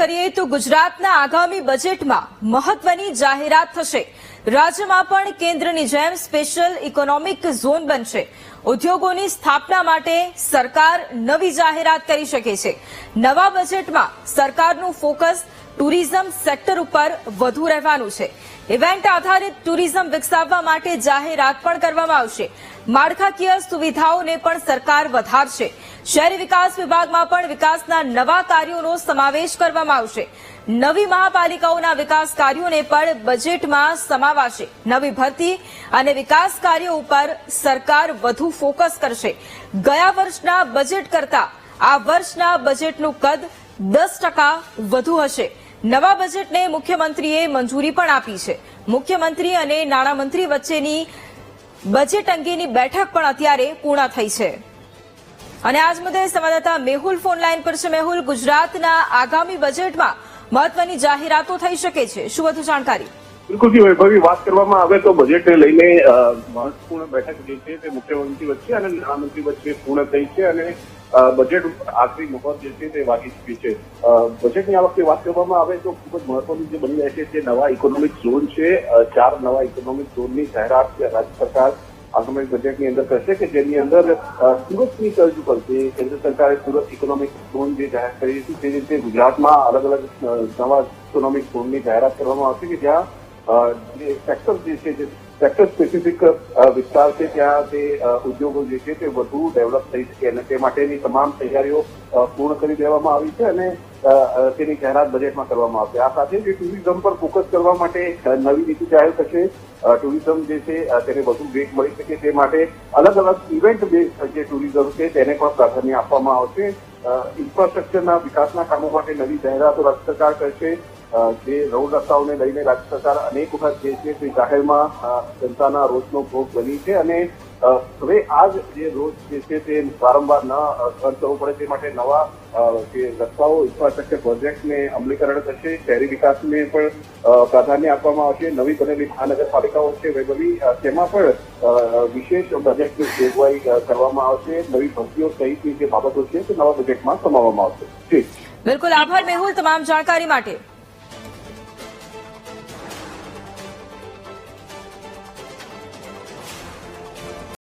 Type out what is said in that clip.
કરીએ તો ગુજરાતના આગામી બજેટમાં મહત્વની જાહેરાત થશે. રાજ્યમાં પણ કેન્દ્રની જેમ સ્પેશિયલ ઇકોનોમિક ઝોન બનશે. ઉદ્યોગોની સ્થાપના માટે સરકાર નવી જાહેરાત કરી શકે છે. નવા બજેટમાં સરકારનું ફોકસ ટુરિઝમ સેક્ટર ઉપર વધુ રહેવાનું છે. ઇવેન્ટ આધારિત ટુરિઝમ વિકસાવવા માટે જાહેરાત પણ કરવામાં આવશે. માળખાકીય સુવિધાઓને પણ સરકાર વધારશે. શહેરી વિકાસ વિભાગમાં પણ વિકાસના નવા કાર્યોનો સમાવેશ કરવામાં આવશે. નવી મહાપાલિકાઓના વિકાસ કાર્યોને પણ બજેટમાં સમાવાશે. નવી ભરતી અને વિકાસ કાર્યો ઉપર સરકાર વધુ ફોકસ કરશે. ગયા વર્ષના બજેટ કરતા આ વર્ષના બજેટનું કદ દસ ટકા વધુ હશે. નવા બજેટને મુખ્યમંત્રીએ મંજૂરી પણ આપી છે. મુખ્યમંત્રી અને નાણામંત્રી વચ્ચેની બજેટ અંગેની બેઠક પણ અત્યારે પૂર્ણ થઈ છે. અને આજ મુદ્દે સંવાદદાતા મેહુલ ફોનલાઈન પર છે. મેહુલ, ગુજરાતના આગામી બજેટમાં મહત્વની જાહેરાતો થઈ શકે છે. શું વધુ જાણકારી? બિલકુલ વૈભવી, વાત કરવામાં આવે તો બજેટને લઈને મહત્વપૂર્ણ બેઠક જે છે તે મુખ્યમંત્રી વચ્ચે અને નાણામંત્રી વચ્ચે પૂર્ણ થઈ છે અને બજેટ આખરી મુહૂર્ત જે છે તે વાગી ચૂકી છે. બજેટની આ વખતે વાત કરવામાં આવે તો ખૂબ જ મહત્વનું જે બની રહે છે તે નવા ઇકોનોમિક ઝોન છે. ચાર નવા ઇકોનોમિક ઝોનની જાહેરાત રાજ્ય સરકાર આગામી બજેટની અંદર કરશે કે જેની અંદર સુરતની તર્જ જે કેન્દ્ર સરકારે સુરત ઇકોનોમિક ઝોન જે જાહેર કરી હતી તે રીતે ગુજરાતમાં અલગ અલગ નવા ઇકોનોમિક ઝોનની જાહેરાત કરવામાં આવશે કે જ્યાં જે સેક્ટર જે છે જે સેક્ટર સ્પેસિફિક વિસ્તાર છે ત્યાં તે ઉદ્યોગો જે છે તે વધુ ડેવલપ થઈ શકે અને તે માટેની તમામ તૈયારીઓ પૂર્ણ કરી દેવામાં આવી છે અને તેની જાહેરાત બજેટમાં કરવામાં આવશે. આ સાથે જે ટુરિઝમ પર ફોકસ કરવા માટે નવી નીતિ જાહેર થશે. ટુરિઝમ જે છે તેને વધુ વેગ મળી શકે તે માટે અલગ અલગ ઇવેન્ટ બેઝ જે ટુરિઝમ છે તેને પણ પ્રાધાન્ય આપવામાં આવશે. ઇન્ફ્રાસ્ટ્રક્ચરના વિકાસના કામો માટે નવી જાહેરાતો રાજ્ય સરકાર કરશે. જે રોડ રસ્તાઓને લઈને રાજ્ય સરકાર અનેક વખત જે છે તે જાહેરમાં જનતાના રોજનો ભોગ બની છે અને હવે આ જ જે રોજ જે છે તે વારંવાર ન ખર્ચ કરવો પડે તે માટે નવા જે રસ્તાઓ ઇન્ફ્રાસ્ટ્રક્ચર પ્રોજેક્ટને અમલીકરણ થશે, શહેરી વિકાસને પણ પ્રાધાન્ય આપવામાં આવશે, નવી બનેલી મહાનગરપાલિકાઓ છે, વૈભવી તેમાં પણ વિશેષ બજેટની જોગવાઈ કરવામાં આવશે, નવી ભરતીઓ સહિતની જે બાબતો છે તે નવા બજેટમાં સમાવવામાં આવશે. જી. બિલકુલ આભાર, મેહુલ, તમામ જાણકારી માટે.